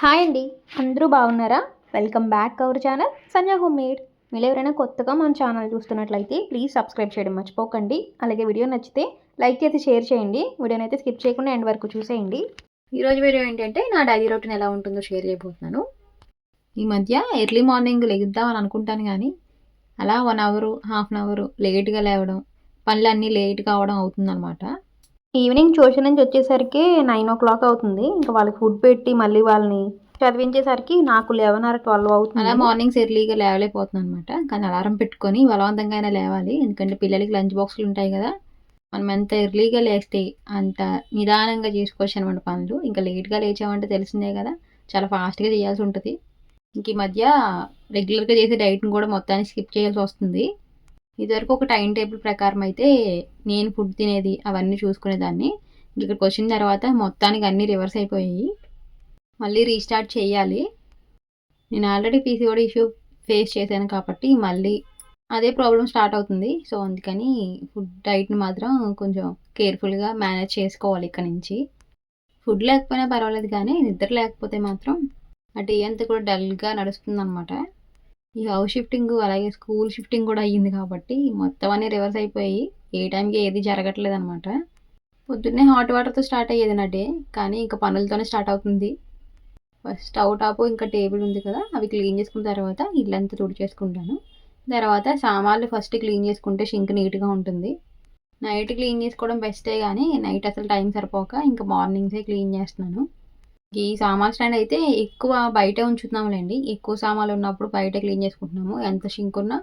Hi అండి. అందరూ బాగున్నారా? Welcome back our channel Sanjay home made మీరు ఎవరైనా కొత్తగా మన ఛానల్ చూస్తున్నట్లయితే ప్లీజ్ సబ్స్క్రైబ్ చేయడం మర్చిపోకండి. అలాగే వీడియో నచ్చితే లైక్ చేసి షేర్ చేయండి. వీడియోని అయితే స్కిప్ చేయకుండా ఎండ్ వరకు చూసేయండి. ఈరోజు వీడియో ఏంటంటే నా డైలీ రొటీన్ ఎలా ఉంటుందో షేర్ చేయబోతున్నాను. ఈ మధ్య ఎర్లీ మార్నింగ్ లెగుద్దామని అనుకుంటాను కానీ అలా one hour half an hour లేట్గా లేవడం పనులన్నీ లేట్గా లేట్ కావడం అవుతుందన్నమాట. ఈవినింగ్ ట్యూషన్ నుంచి వచ్చేసరికి నైన్ ఓ క్లాక్ అవుతుంది. ఇంకా వాళ్ళకి ఫుడ్ పెట్టి మళ్ళీ వాళ్ళని చదివించేసరికి నాకు లెవెన్ ఆర్ ట్వెల్వ్ అవుతుంది. అలా మార్నింగ్స్ ఎర్లీగా లేవలేకపోతున్నాను అనమాట కానీ అలారం పెట్టుకొని బలవంతంగా అయినా లేవాలి. ఎందుకంటే పిల్లలకి లంచ్ బాక్సులు ఉంటాయి కదా. మనం ఎంత ఎర్లీగా లేస్తే అంత నిదానంగా చేసుకోవచ్చు అనమాట పనులు. ఇంకా లేట్గా లేచామంటే తెలిసిందే కదా. చాలా ఫాస్ట్గా చేయాల్సి ఉంటుంది. ఇంక ఈ మధ్య రెగ్యులర్గా చేసే డైట్ని కూడా మొత్తాన్ని స్కిప్ చేయాల్సి వస్తుంది. ఇదివరకు ఒక టైం టేబుల్ ప్రకారం అయితే నేను ఫుడ్ తినేది అవన్నీ చూసుకునేదాన్ని. ఇక్కడికి వచ్చిన తర్వాత మొత్తానికి అన్నీ రివర్స్ అయిపోయాయి. మళ్ళీ రీస్టార్ట్ చేయాలి. నేను ఆల్రెడీ పీసీఓడి ఇష్యూ ఫేస్ చేశాను కాబట్టి మళ్ళీ అదే ప్రాబ్లం స్టార్ట్ అవుతుంది. సో అందుకని ఫుడ్ డైట్ని మాత్రం కొంచెం కేర్ఫుల్గా మేనేజ్ చేసుకోవాలి ఇక్కడ నుంచి. ఫుడ్ లేకపోయినా పర్వాలేదు కానీ నిద్ర లేకపోతే మాత్రం అటు అంతా కూడా డల్గా నడుస్తుంది అనమాట ఈ హౌస్ షిఫ్టింగ్ అలాగే స్కూల్ షిఫ్టింగ్ కూడా అయ్యింది కాబట్టి మొత్తం అన్నీ రివర్స్ అయిపోయి ఏ టైంకి ఏది జరగట్లేదు అనమాట పొద్దున్నే హాట్ వాటర్తో స్టార్ట్ అయ్యేది నా డే కానీ ఇంకా పనులతోనే స్టార్ట్ అవుతుంది. ఫస్ట్ స్టవ్ టాపు ఇంకా టేబుల్ ఉంది కదా అవి క్లీన్ చేసుకున్న తర్వాత ఇల్లంతా తుడి చేసుకుంటాను తర్వాత సామాన్లు ఫస్ట్ క్లీన్ చేసుకుంటే షింక్ నీట్గా ఉంటుంది. నైట్ క్లీన్ చేసుకోవడం బెస్టే కానీ నైట్ అసలు టైం సరిపోక ఇంకా మార్నింగ్సే క్లీన్ చేస్తున్నాను. ఈ సామాన్ స్టాండ్ అయితే ఎక్కువ బయటే ఉంచుతున్నాములేండి ఎక్కువ సామాన్లు ఉన్నప్పుడు బయట క్లీన్ చేసుకుంటున్నాము. ఎంత షింక్ ఉన్నా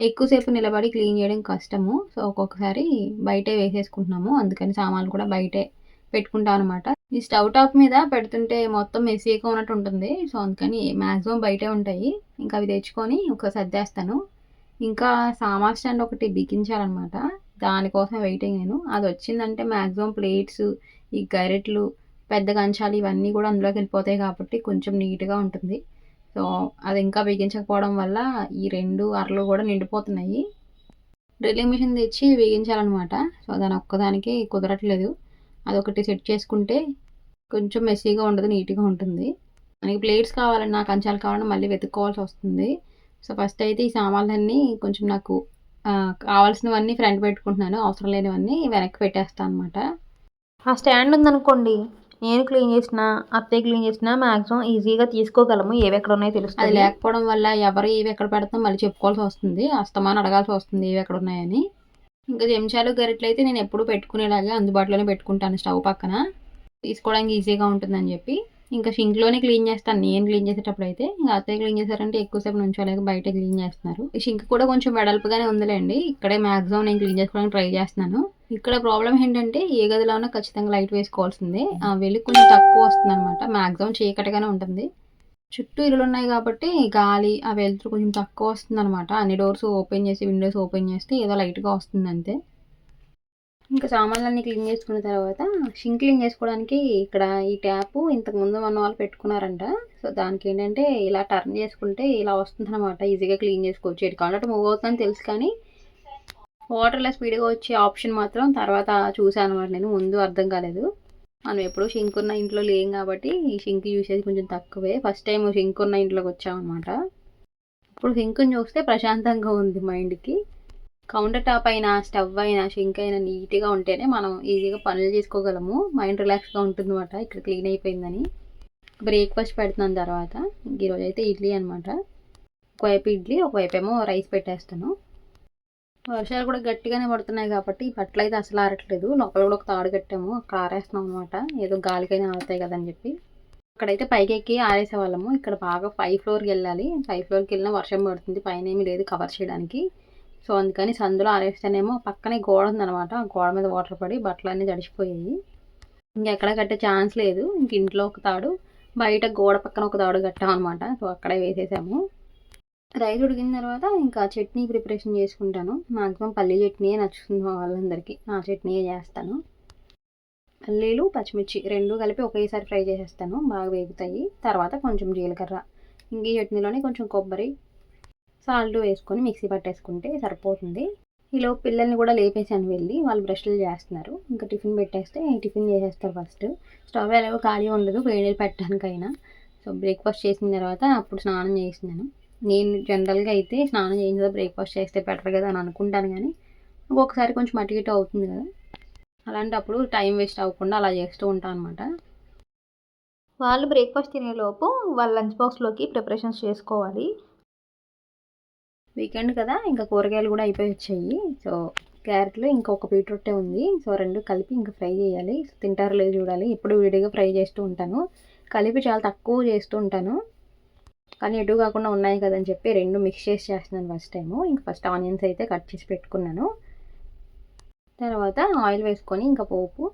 ఎక్కువసేపు నిలబడి క్లీన్ చేయడం కష్టము. సో ఒక్కొక్కసారి బయటే వేసేసుకుంటున్నాము. అందుకని సామాన్లు కూడా బయటే పెట్టుకుంటాం అనమాట ఈ స్టవ్ టాప్ మీద పెడుతుంటే మొత్తం మెస్సీగా ఉన్నట్టు ఉంటుంది. సో అందుకని మ్యాక్సిమం బయటే ఉంటాయి. ఇంకా అవి తెచ్చుకొని ఒక సర్దేస్తాను. ఇంకా సామాన్ స్టాండ్ ఒకటి బిగించాలన్నమాట. దానికోసం వెయిటింగ్ నేను. అది వచ్చిందంటే మ్యాక్సిమం ప్లేట్స్ ఈ గరెట్లు పెద్ద కంచాలు ఇవన్నీ కూడా అందులోకి వెళ్ళిపోతాయి కాబట్టి కొంచెం నీట్గా ఉంటుంది. సో అది ఇంకా బిగించకపోవడం వల్ల ఈ రెండు అరలు కూడా నిండిపోతున్నాయి. డ్రిల్లింగ్ మిషన్ తెచ్చి వేగించాలన్నమాట. సో దాని ఒక్కదానికి కుదరట్లేదు. అదొకటి సెట్ చేసుకుంటే కొంచెం మెస్సీగా ఉండదు నీట్గా ఉంటుంది. మనకి ప్లేట్స్ కావాలన్నా కంచాలు కావాలని మళ్ళీ వెతుక్కోవాల్సి వస్తుంది. సో ఫస్ట్ అయితే ఈ సామాన్లన్నీ కొంచెం నాకు కావాల్సినవన్నీ ఫ్రంట్ పెట్టుకుంటున్నాను. అవసరం లేనివన్నీ వెనక్కి పెట్టేస్తాను అనమాట ఆ స్టాండ్ ఉందనుకోండి నేను క్లీన్ చేసిన అత్తయ్య క్లీన్ చేసిన మాక్సిమం ఈజీగా తీసుకోగలము. ఏవి ఎక్కడ ఉన్నాయో తెలుస్తుంది. అది లేకపోవడం వల్ల ఎవరు ఏవి ఎక్కడ పెడతాం మళ్ళీ చెప్పుకోవాల్సి వస్తుంది. అస్తమానం అడగాల్సి వస్తుంది ఏవి ఎక్కడ ఉన్నాయని. ఇంకా చెంచాలు గరిట్లు అయితే నేను ఎప్పుడు పెట్టుకునేలాగే అందుబాటులోనే పెట్టుకుంటాను స్టవ్ పక్కన. తీసుకోవడానికి ఈజీగా ఉంటుందని చెప్పి. ఇంకా షింక్లోనే క్లీన్ చేస్తాను. నేను క్లీన్ చేసేటప్పుడు అయితే ఇంకా అత్తయ్య క్లీన్ చేశారంటే ఎక్కువసేపు నుంచోలేక బయట క్లీన్ చేస్తున్నారు. షింక్ కూడా కొంచెం వెడల్పుగానే ఉందిలేండి. ఇక్కడే మ్యాక్సిమం నేను క్లీన్ చేసుకోవడానికి ట్రై చేస్తున్నాను. ఇక్కడ ప్రాబ్లం ఏంటంటే ఏ గదిలో ఉన్నా ఖచ్చితంగా లైట్ వేసుకోవాల్సిందే. ఆ వెలుగు కొంచెం తక్కువ వస్తుంది అనమాట మ్యాక్సిమం చీకటిగానే ఉంటుంది. చుట్టూ ఇల్లులు ఉన్నాయి కాబట్టి గాలి ఆ వెలుతురు కొంచెం తక్కువ వస్తుంది అనమాట అన్ని డోర్స్ ఓపెన్ చేసి విండోస్ ఓపెన్ చేస్తే ఏదో లైట్గా వస్తుంది అంతే. ఇంకా సామాన్లన్నీ క్లీన్ చేసుకున్న తర్వాత షింక్ క్లీన్ చేసుకోవడానికి ఇక్కడ ఈ ట్యాప్ ఇంతకు ముందు మన వాళ్ళు పెట్టుకున్నారంట. సో దానికి ఏంటంటే ఇలా టర్న్ చేసుకుంటే ఇలా వస్తుంది అనమాట ఈజీగా క్లీన్ చేసుకోవచ్చు. ఎటు కావాలంటే మూవ్ అవుతుందని తెలుసు కానీ వాటర్లో స్పీడ్గా వచ్చే ఆప్షన్ మాత్రం తర్వాత చూసాను అనమాట నేను. ముందు అర్థం కాలేదు. మనం ఎప్పుడూ షింక్ ఉన్న ఇంట్లో లేం కాబట్టి ఈ షింక్ యూసేజ్ కొంచెం తక్కువే. ఫస్ట్ టైం షింక్ ఉన్న ఇంట్లోకి వచ్చామన్నమాట. ఇప్పుడు షింక్ని చూస్తే ప్రశాంతంగా ఉంది మైండ్కి. కౌంటర్ టాప్ అయినా స్టవ్ అయినా షింక్ అయినా నీట్గా ఉంటేనే మనం ఈజీగా పనులు చేసుకోగలము. మైండ్ రిలాక్స్గా ఉంటుందన్నమాట. ఇక్కడ క్లీన్ అయిపోయిందని. బ్రేక్ఫాస్ట్ పెడుతున్నాను తర్వాత. ఈరోజు అయితే ఇడ్లీ అనమాట ఒకవైపు ఇడ్లీ ఒకవైపు ఏమో రైస్ పెట్టేస్తాను. వర్షాలు కూడా గట్టిగానే పడుతున్నాయి కాబట్టి బట్టలు అయితే అసలు ఆరట్లేదు. లోపల కూడా ఒక తాడు కట్టాము. అక్కడ ఆరేస్తున్నాం అనమాట ఏదో గాలికైనా ఆరుతాయి కదని చెప్పి. అక్కడైతే పైకి ఎక్కి ఆరేసే వాళ్ళము. ఇక్కడ బాగా ఫైవ్ ఫ్లోర్కి వెళ్ళాలి. ఫైవ్ ఫ్లోర్కి వెళ్ళినా వర్షం పడుతుంది. పైన ఏమీ లేదు కవర్ చేయడానికి. సో అందుకని సందులో ఆరేస్తేనేమో పక్కనే గోడ ఉందనమాట గోడ మీద వాటర్ పడి బట్టలు అన్నీ ఇంకెక్కడ కట్టే ఛాన్స్ లేదు. ఇంక ఇంట్లో ఒక తాడు బయట గోడ పక్కన ఒక తాడు కట్టామన్నమాట సో అక్కడే వేసేసాము. రైస్ ఉడికిన తర్వాత ఇంకా చట్నీ ప్రిపరేషన్ చేసుకుంటాను. మాక్సిమం పల్లీ చట్నీయే నచ్చుతుంది మా వాళ్ళందరికీ. ఆ చట్నీయే చేస్తాను. పల్లీలు పచ్చిమిర్చి రెండు కలిపి ఒకేసారి ఫ్రై చేసేస్తాను. బాగా వేగుతాయి. తర్వాత కొంచెం జీలకర్ర. ఇంక ఈ చట్నీలోనే కొంచెం కొబ్బరి సాల్ట్ వేసుకొని మిక్సీ పట్టేసుకుంటే సరిపోతుంది. ఈలో పిల్లల్ని కూడా లేపేసాను వెళ్ళి వాళ్ళు బ్రష్లు చేస్తున్నారు. ఇంకా టిఫిన్ పెట్టేస్తే టిఫిన్ చేసేస్తారు ఫస్ట్. స్టవ్ ఎలాగో ఖాళీ ఉండదు వేడి పెట్టడానికైనా. సో బ్రేక్ఫాస్ట్ చేసిన తర్వాత అప్పుడు స్నానం చేసినాను నేను జనరల్గా అయితే స్నానం చేసిన తర్వాత బ్రేక్ఫాస్ట్ చేస్తే బెటర్ కదా అని అనుకుంటాను కానీ ఒక్కొక్కసారి కొంచెం అటు ఇటు అవుతుంది కదా. అలాంటప్పుడు టైం వేస్ట్ అవ్వకుండా అలా చేస్తూ ఉంటాను అనమాట వాళ్ళు బ్రేక్ఫాస్ట్ తినేలోపు వాళ్ళ లంచ్ బాక్స్లోకి ప్రిపరేషన్స్ చేసుకోవాలి. వీకెండ్ కదా ఇంకా కూరగాయలు కూడా అయిపోయి వచ్చాయి. సో క్యారెట్లు ఇంకొక బీట్రూటే ఉంది. సో రెండు కలిపి ఇంకా ఫ్రై చేయాలి. తింటారో లేదు చూడాలి. ఎప్పుడు విడిగా ఫ్రై చేస్తూ ఉంటాను. కలిపి చాలా తక్కువ చేస్తూ ఉంటాను. కానీ ఎటు కాకుండా ఉన్నాయి కదని చెప్పి రెండు మిక్స్ చేసి చేస్తున్నాను ఫస్ట్ టైము. ఇంకా ఫస్ట్ ఆనియన్స్ అయితే కట్ చేసి పెట్టుకున్నాను. తర్వాత ఆయిల్ వేసుకొని ఇంకా పోపు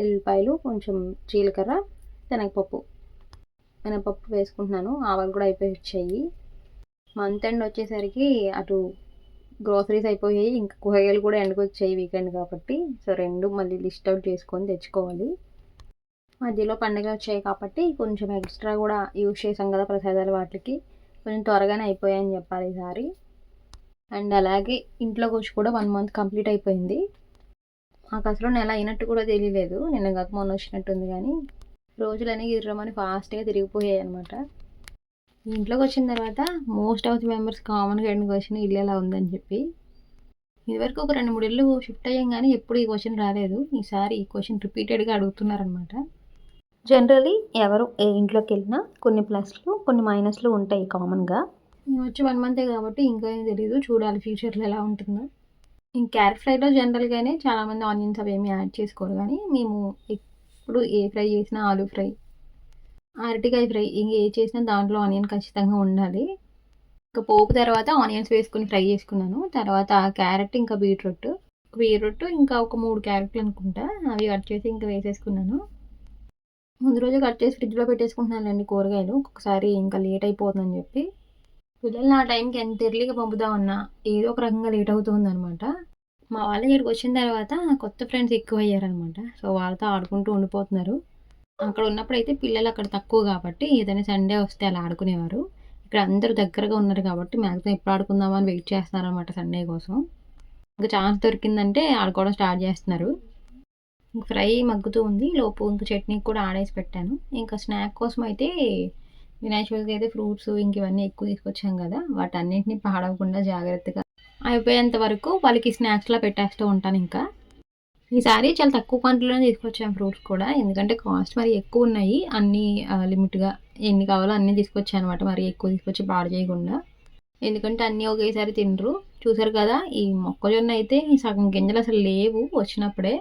ఎల్లిపాయలు కొంచెం జీలకర్ర శనగపప్పు. మినపప్పు వేసుకుంటున్నాను. ఆవాలు కూడా అయిపోయి వచ్చాయి. మంత్ ఎండ్ వచ్చేసరికి అటు గ్రోసరీస్ అయిపోయాయి ఇంకా కూరగాయలు కూడా ఎండకు వచ్చాయి వీకెండ్ కాబట్టి. సో రెండు మళ్ళీ లిస్ట్ అవుట్ చేసుకొని తెచ్చుకోవాలి. మధ్యలో పండగలు వచ్చాయి కాబట్టి కొంచెం ఎక్స్ట్రా కూడా యూజ్ చేసాం కదా ప్రసాదాలు వాటికి. కొంచెం త్వరగానే అయిపోయాయని చెప్పాలి ఈసారి. అండ్ అలాగే ఇంట్లోకి వచ్చి కూడా వన్ మంత్ కంప్లీట్ అయిపోయింది. మాకు అసలు నెల అయినట్టు కూడా తెలియలేదు. నిన్న కాక మొన్న వచ్చినట్టుంది కానీ రోజులన్నీ గిర్రమని ఫాస్ట్గా తిరిగిపోయాయి అనమాట ఇంట్లోకి వచ్చిన తర్వాత మోస్ట్ ఆఫ్ ది మెంబర్స్ కామన్గా ఎండ్ క్వశ్చన్ ఇల్లు ఎలా ఉందని చెప్పి. ఇదివరకు ఒక రెండు మూడు ఇల్లు షిఫ్ట్ అయ్యాం కానీ ఎప్పుడు ఈ క్వశ్చన్ రాలేదు. ఈసారి ఈ క్వశ్చన్ రిపీటెడ్గా అడుగుతున్నారనమాట జనరలీ ఎవరు ఏ ఇంట్లోకి వెళ్ళినా కొన్ని ప్లస్లు కొన్ని మైనస్లు ఉంటాయి కామన్గా వచ్చి వన్ మంతే కాబట్టి ఇంకా ఏం తెలియదు చూడాలి ఫ్యూచర్లో ఎలా ఉంటుందో. ఇంక క్యారెట్ ఫ్రైలో జనరల్గానే చాలామంది ఆనియన్స్ అవి ఏమి యాడ్ చేసుకోరు. కానీ మేము ఎప్పుడు ఏ ఫ్రై చేసినా ఆలూ ఫ్రై అరటికాయ ఫ్రై ఇంక ఏ చేసినా దాంట్లో ఆనియన్ ఖచ్చితంగా ఉండాలి. ఇంకా పోపు తర్వాత ఆనియన్స్ వేసుకుని ఫ్రై చేసుకున్నాను. తర్వాత క్యారెట్ ఇంకా బీట్రూట్. బీట్రూట్ ఇంకా ఒక మూడు క్యారెట్లు అనుకుంటా. అవి కట్ చేసి ఇంకా వేసేసుకున్నాను. ముందు రోజు కట్ చేసి ఫ్రిడ్జ్లో పెట్టేసుకుంటున్నానండి కూరగాయలు. ఒక్కొక్కసారి ఇంకా లేట్ అయిపోతుందని చెప్పి. పిల్లల్ని ఆ టైంకి ఎంత ఎర్లీగా పంపుదామన్నా ఏదో ఒక రకంగా లేట్ అవుతుంది అనమాట మా వాళ్ళ ఇక్కడికి వచ్చిన తర్వాత కొత్త ఫ్రెండ్స్ ఎక్కువ అయ్యారనమాట సో వాళ్ళతో ఆడుకుంటూ ఉండిపోతున్నారు. అక్కడ ఉన్నప్పుడు అయితే పిల్లలు అక్కడ తక్కువ కాబట్టి ఏదైనా సండే వస్తే అలా ఆడుకునేవారు. ఇక్కడ అందరూ దగ్గరగా ఉన్నారు కాబట్టి మ్యాక్సిమం ఎప్పుడు ఆడుకుందామని వెయిట్ చేస్తున్నారనమాట సండే కోసం. ఇంకా ఛాన్స్ దొరికిందంటే ఆడుకోవడం స్టార్ట్ చేస్తున్నారు. ఫ్రై మగ్గుతూ ఉంది. లోపు ఇంక చట్నీ కూడా ఆడేసి పెట్టాను. ఇంకా స్నాక్ కోసం అయితే నేచురల్గా అయితే ఫ్రూట్స్ ఇంక ఇవన్నీ ఎక్కువ తీసుకొచ్చాం కదా. వాటన్నింటినీ పాడవకుండా జాగ్రత్తగా అయిపోయేంత వరకు వాళ్ళకి స్నాక్స్లా పెట్టేస్తూ ఉంటాను ఇంకా. ఈసారి చాలా తక్కువ క్వాంటిటీలోనే తీసుకొచ్చాను ఫ్రూట్స్ కూడా. ఎందుకంటే కాస్ట్ మరి ఎక్కువ ఉన్నాయి. అన్నీ లిమిట్గా ఎన్ని కావాలో అన్నీ తీసుకొచ్చాను అనమాట మరి ఎక్కువ తీసుకొచ్చి పాడు చేయకుండా. ఎందుకంటే అన్నీ ఒకేసారి తినరు. చూసారు కదా ఈ మొక్కజొన్న అయితే సగం గింజలు అసలు లేవు వచ్చినప్పుడే.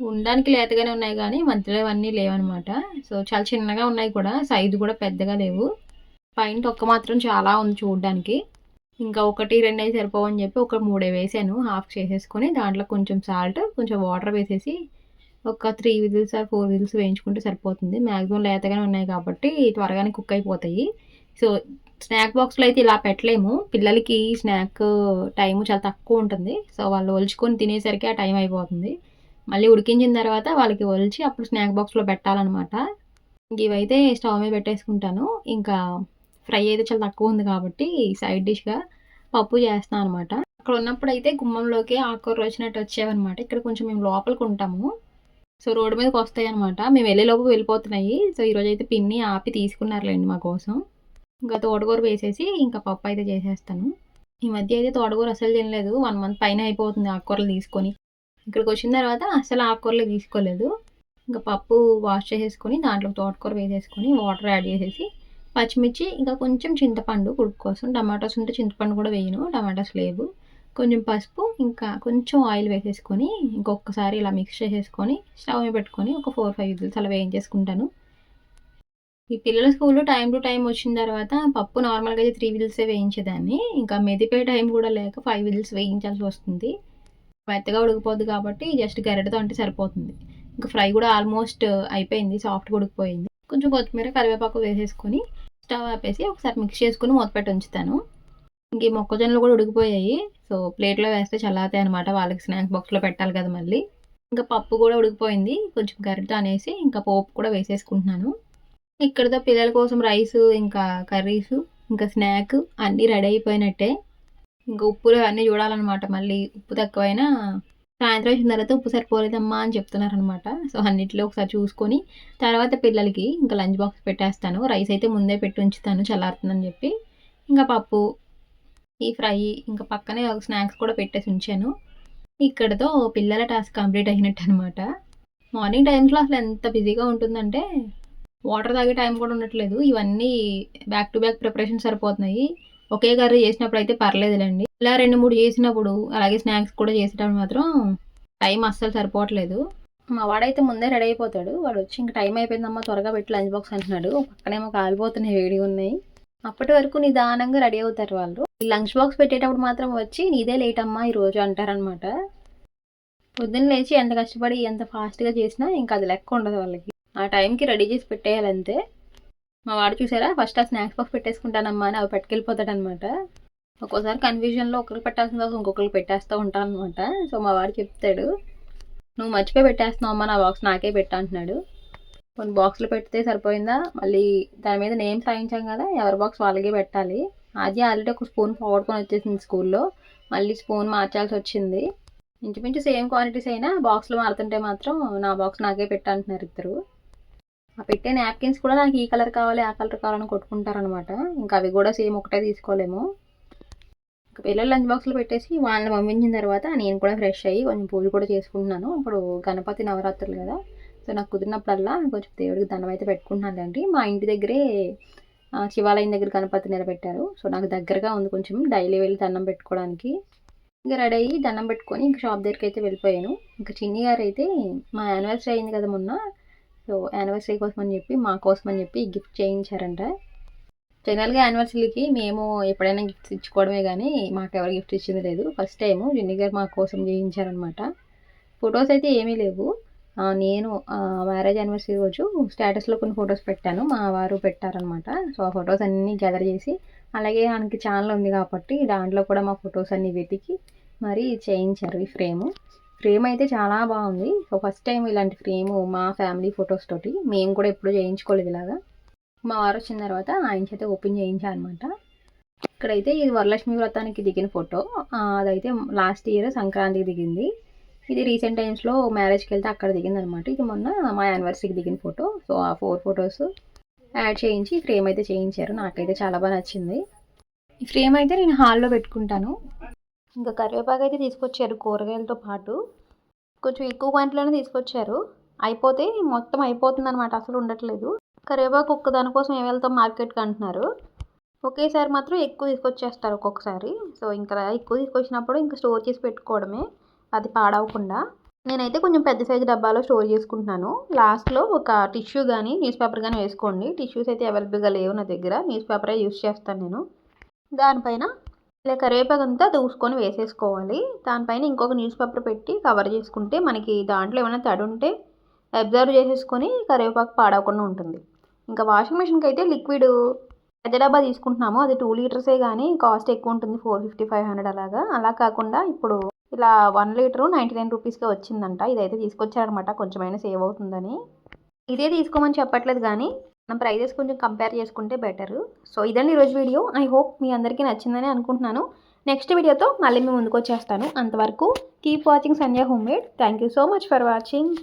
ఉండడానికి లేతగానే ఉన్నాయి కానీ మధ్యలో అవన్నీ లేవన్నమాట. సో చాలా చిన్నగా ఉన్నాయి కూడా. సైజు కూడా పెద్దగా లేవు. పైన తొక్క మాత్రం చాలా ఉంది చూడడానికి. ఇంకా ఒకటి రెండు అయితే సరిపోవని చెప్పి ఒక మూడే వేసాను. హాఫ్ చేసేసుకొని దాంట్లో కొంచెం సాల్ట్ కొంచెం వాటర్ వేసేసి ఒక three whistles or four whistles వేయించుకుంటే సరిపోతుంది. మ్యాక్సిమం లేతగానే ఉన్నాయి కాబట్టి త్వరగానే కుక్ అయిపోతాయి. సో స్నాక్ బాక్స్లో అయితే ఇలా పెట్టలేము. పిల్లలకి స్నాక్ టైము చాలా తక్కువ ఉంటుంది. సో వాళ్ళు ఒలుచుకొని తినేసరికి ఆ టైం అయిపోతుంది. మళ్ళీ ఉడికించిన తర్వాత వాళ్ళకి ఒలిచి అప్పుడు స్నాక్ బాక్స్లో పెట్టాలన్నమాట. ఇవైతే స్టవ్ మీద పెట్టేసుకుంటాను. ఇంకా ఫ్రై అయితే చాలా తక్కువ ఉంది కాబట్టి సైడ్ డిష్గా పప్పు చేస్తాను అనమాట అక్కడ ఉన్నప్పుడు అయితే గుమ్మంలోకి ఆకుకూరలు వచ్చినట్టు వచ్చేవన్నమాట. ఇక్కడ కొంచెం మేము లోపలికి ఉంటాము. సో రోడ్డు మీదకి వస్తాయి అనమాట మేము వెళ్ళేలోపు వెళ్ళిపోతున్నాయి. సో ఈరోజు అయితే పిన్ని ఆపి తీసుకున్నారులేండి మా కోసం ఇంకా తోటకూర వేసేసి ఇంకా పప్పు అయితే చేసేస్తాను. ఈ మధ్య అయితే తోటకూర అసలు తినలేదు. వన్ మంత్ పైన అయిపోతుంది ఆకుకూరలు తీసుకొని. ఇక్కడికి వచ్చిన తర్వాత అసలు ఆకుకూరలు తీసుకోలేదు. ఇంకా పప్పు వాష్ చేసేసుకొని దాంట్లో తోటకూర వేసేసుకొని వాటర్ యాడ్ చేసేసి పచ్చిమిర్చి ఇంకా కొంచెం చింతపండు ఉడుకు కోసం. టమాటోస్ ఉంటే చింతపండు కూడా వేయను టమాటోస్ లేవు. కొంచెం పసుపు ఇంకా కొంచెం ఆయిల్ వేసేసుకొని ఇంకొకసారి ఇలా మిక్స్ చేసేసుకొని స్టవ్ మీద పెట్టుకొని ఒక ఫోర్ ఫైవ్ విజిల్స్ అలా వేయించేసుకుంటాను. ఈ పిల్లల స్కూల్లో టైం టు టైం వచ్చిన తర్వాత పప్పు నార్మల్గా అయితే త్రీ విజిల్సే వేయించేదాన్ని. ఇంకా మెదిపే టైం కూడా లేక ఫైవ్ విజిల్స్ వేయించాల్సి వస్తుంది. మెత్తగా ఉడికిపోద్ది కాబట్టి జస్ట్ గరిటతో అంటే సరిపోతుంది. ఇంకా ఫ్రై కూడా ఆల్మోస్ట్ అయిపోయింది సాఫ్ట్గా ఉడికిపోయింది. కొంచెం కొత్తిమీర కరివేపాకు వేసేసుకొని స్టవ్ ఆపేసి ఒకసారి మిక్స్ చేసుకుని మూతపెట్టి ఉంచుతాను. ఇంక మొక్కజొన్నలు కూడా ఉడికిపోయాయి. సో ప్లేట్లో వేస్తే చల్లాతాయి అనమాట వాళ్ళకి స్నాక్ బాక్స్లో పెట్టాలి కదా మళ్ళీ. ఇంకా పప్పు కూడా ఉడికిపోయింది. కొంచెం గరిటతో అనేసి ఇంకా పోపు కూడా వేసేసుకుంటున్నాను. ఇక్కడతో పిల్లల కోసం రైస్ ఇంకా కర్రీస్ ఇంకా స్నాక్ అన్నీ రెడీ అయిపోయినట్టే. ఇంకా ఉప్పులు అన్నీ చూడాలన్నమాట. మళ్ళీ ఉప్పు తక్కువైనా సాయంత్రం వచ్చిన తర్వాత ఉప్పు సరిపోలేదమ్మా అని చెప్తున్నారనమాట సో అన్నిట్లో ఒకసారి చూసుకొని తర్వాత పిల్లలకి ఇంకా లంచ్ బాక్స్ పెట్టేస్తాను. రైస్ అయితే ముందే పెట్టి ఉంచుతాను చల్లారుతుందని చెప్పి. ఇంకా పప్పు ఈ ఫ్రై ఇంకా పక్కనే స్నాక్స్ కూడా పెట్టేసి ఉంచాను. ఇక్కడతో పిల్లల టాస్క్ కంప్లీట్ అయినట్టు అనమాట మార్నింగ్ టైమ్స్లో అసలు ఎంత బిజీగా ఉంటుందంటే వాటర్ తాగే టైం కూడా ఉండట్లేదు. ఇవన్నీ బ్యాక్ టు బ్యాక్ ప్రిపరేషన్ సరిపోతున్నాయి. ఒకే కర్రీ చేసినప్పుడు అయితే పర్లేదులేండి. ఇలా రెండు మూడు చేసినప్పుడు అలాగే స్నాక్స్ కూడా చేసేటప్పుడు మాత్రం టైం అస్సలు సరిపోవట్లేదు. మా వాడైతే ముందే రెడీ అయిపోతాడు. వాడు వచ్చి ఇంకా టైం అయిపోయిందమ్మా త్వరగా పెట్టి లంచ్ బాక్స్ అంటున్నాడు. పక్కనేమో కాలిపోతున్నాయి వేడి ఉన్నాయి. అప్పటి వరకు నిదానంగా రెడీ అవుతారు వాళ్ళు. లంచ్ బాక్స్ పెట్టేటప్పుడు మాత్రం వచ్చి నీదే లేట్ అమ్మా ఈ రోజు అంటారనమాట పొద్దున్న లేచి ఎంత కష్టపడి ఎంత ఫాస్ట్గా చేసినా ఇంకా అది లెక్క ఉండదు వాళ్ళకి. ఆ టైంకి రెడీ చేసి పెట్టేయాలంతే. మా వాడు చూసారా? ఫస్ట్ ఆ స్నాక్స్ బాక్స్ పెట్టేసుకుంటానమ్మా అని అవి పట్టుకెళ్ళిపోతాడనమాట ఒక్కోసారి కన్ఫ్యూజన్లో ఒకరికి పెట్టాల్సిన తర్వాత ఇంకొకరికి పెట్టేస్తూ ఉంటాను అనమాట సో మా వాడు చెప్తాడు నువ్వు మర్చిపోయి పెట్టేస్తున్నావు అమ్మ నా బాక్స్ నాకే పెట్టా అంటున్నాడు. కొన్ని బాక్స్లు పెడితే సరిపోయిందా? మళ్ళీ దాని మీద నేమ్ రాయించాం కదా ఎవరి బాక్స్ వాళ్ళకే పెట్టాలి. అది ఆల్రెడీ ఒక స్పూన్ పోగొట్టుకొని వచ్చేసింది స్కూల్లో. మళ్ళీ స్పూన్ మార్చాల్సి వచ్చింది. ఇంచుమించు సేమ్ క్వాంటిటీస్ అయినా బాక్స్లో మారుతుంటే మాత్రం నా బాక్స్ నాకే పెట్టాంటున్నారు ఇద్దరు. ఆ పెట్టే నాప్కిన్స్ కూడా నాకు ఈ కలర్ కావాలి ఆ కలర్ కావాలని కొట్టుకుంటారనమాట ఇంకా అవి కూడా సేమ్ ఒకటే తీసుకోలేము. పిల్లలు లంచ్ బాక్స్లో పెట్టేసి వాళ్ళని పంపించిన తర్వాత నేను కూడా ఫ్రెష్ అయ్యి కొంచెం పూజ కూడా చేసుకుంటున్నాను. ఇప్పుడు గణపతి నవరాత్రులు కదా. సో నాకు కుదిరినప్పుడల్లా కొంచెం దేవుడికి దండం అయితే పెట్టుకుంటున్నాను అండి మా ఇంటి దగ్గరే శివాలయం దగ్గర గణపతి నిలబెట్టారు. సో నాకు దగ్గరగా ఉంది కొంచెం డైలీ వెళ్ళి దండం పెట్టుకోవడానికి. ఇంకా రెడీ అయ్యి దండం పెట్టుకొని ఇంకా షాప్ దగ్గరికి అయితే వెళ్ళిపోయాను. ఇంకా చిన్ని గారు అయితే మా యానివర్సరీ అయింది కదా మొన్న. సో యానివర్సరీ కోసం అని చెప్పి మా కోసం అని చెప్పి గిఫ్ట్ చేయించారంట. జనరల్గా యానివర్సరీకి మేము ఎప్పుడైనా గిఫ్ట్స్ ఇచ్చుకోవడమే కానీ మాకు ఎవరు గిఫ్ట్ ఇచ్చింది లేదు. ఫస్ట్ టైం జిన్ని గారు మా కోసం చేయించారనమాట. ఫొటోస్ అయితే ఏమీ లేవు. నేను మ్యారేజ్ యానివర్సరీ రోజు స్టేటస్లో కొన్ని ఫొటోస్ పెట్టాను. మా వారు పెట్టారనమాట. సో ఆ ఫొటోస్ అన్నీ గ్యాదర్ చేసి అలాగే మనకి ఛానల్ ఉంది కాబట్టి దాంట్లో కూడా మా ఫొటోస్ అన్నీ వెతికి మరి చేయించారు ఈ ఫ్రేము. ఫ్రేమ్ అయితే చాలా బాగుంది. సో ఫస్ట్ టైం ఇలాంటి ఫ్రేమ్ మా ఫ్యామిలీ ఫొటోస్ తోటి. మేము కూడా ఎప్పుడూ చేయించుకోలేదు ఇలాగా. మా వారు వచ్చిన తర్వాత ఆయన చేత ఓపెన్ చేయించా అనమాట ఇక్కడైతే ఇది వరలక్ష్మి వ్రతానికి దిగిన ఫోటో. అదైతే లాస్ట్ ఇయర్ సంక్రాంతికి దిగింది. ఇది రీసెంట్ టైమ్స్లో మ్యారేజ్కి వెళ్తే అక్కడ దిగింది అనమాట ఇది మొన్న మా యానివర్సరీకి దిగిన ఫోటో. సో ఆ ఫోర్ ఫొటోస్ యాడ్ చేయించి ఫ్రేమ్ అయితే చేయించారు. నాకైతే చాలా బాగా నచ్చింది. ఈ ఫ్రేమ్ అయితే నేను హాల్లో పెట్టుకుంటాను. ఇంకా కరివేపాకు అయితే తీసుకొచ్చారు కూరగాయలతో పాటు. కొంచెం ఎక్కువ క్వాంటిటీలోనే తీసుకొచ్చారు. అయిపోతే మొత్తం అయిపోతుంది అనమాట అసలు ఉండట్లేదు. కరివేపాకు ఒక్క దానికోసం ఏం వెళ్తాం మార్కెట్కి అంటున్నారు? ఒకేసారి మాత్రం ఎక్కువ తీసుకొచ్చేస్తారు ఒక్కొక్కసారి. సో ఇంకా ఎక్కువ తీసుకొచ్చినప్పుడు ఇంకా స్టోర్ చేసి పెట్టుకోవడమే అది పాడవకుండా. నేనైతే కొంచెం పెద్ద సైజు డబ్బాలో స్టోర్ చేసుకుంటున్నాను. లాస్ట్లో ఒక టిష్యూ కానీ న్యూస్ పేపర్ కానీ వేసుకోండి. టిష్యూస్ అయితే అవైలబుల్గా లేవు నా దగ్గర. న్యూస్ పేపరే యూస్ చేస్తాను నేను. దానిపైన ఇలా కరివేపాకు అంతా దూసుకొని వేసేసుకోవాలి. దానిపైన ఇంకొక న్యూస్ పేపర్ పెట్టి కవర్ చేసుకుంటే మనకి దాంట్లో ఏమైనా తడి ఉంటే అబ్జర్వ్ చేసేసుకొని కరివేపాకు పాడవకుండా ఉంటుంది. ఇంకా వాషింగ్ మిషన్కి అయితే లిక్విడ్ పెద్ద డబ్బా తీసుకుంటున్నాము. అది టూ లీటర్సే కానీ కాస్ట్ ఎక్కువ ఉంటుంది. ఫోర్ ఫిఫ్టీ ఫైవ్ హండ్రెడ్ అలాగా. అలా కాకుండా ఇప్పుడు ఇలా వన్ లీటరు నైంటీ నైన్ రూపీస్గా వచ్చిందంట. ఇదైతే తీసుకొచ్చారనమాట కొంచెమైనా సేవ్ అవుతుందని. ఇదే తీసుకోమని చెప్పట్లేదు కానీ మనం ప్రైజెస్ కొంచెం కంపేర్ చేసుకుంటే బెటర్ సో ఇదండి ఈరోజు వీడియో ఐ హోప్ మీ అందరికీ నచ్చిందని అనుకుంటున్నాను. నెక్స్ట్ వీడియోతో మళ్ళీ మీ ముందుకు వచ్చేస్తాను. అంతవరకు keep watching Sanjay home made thank you so much for watching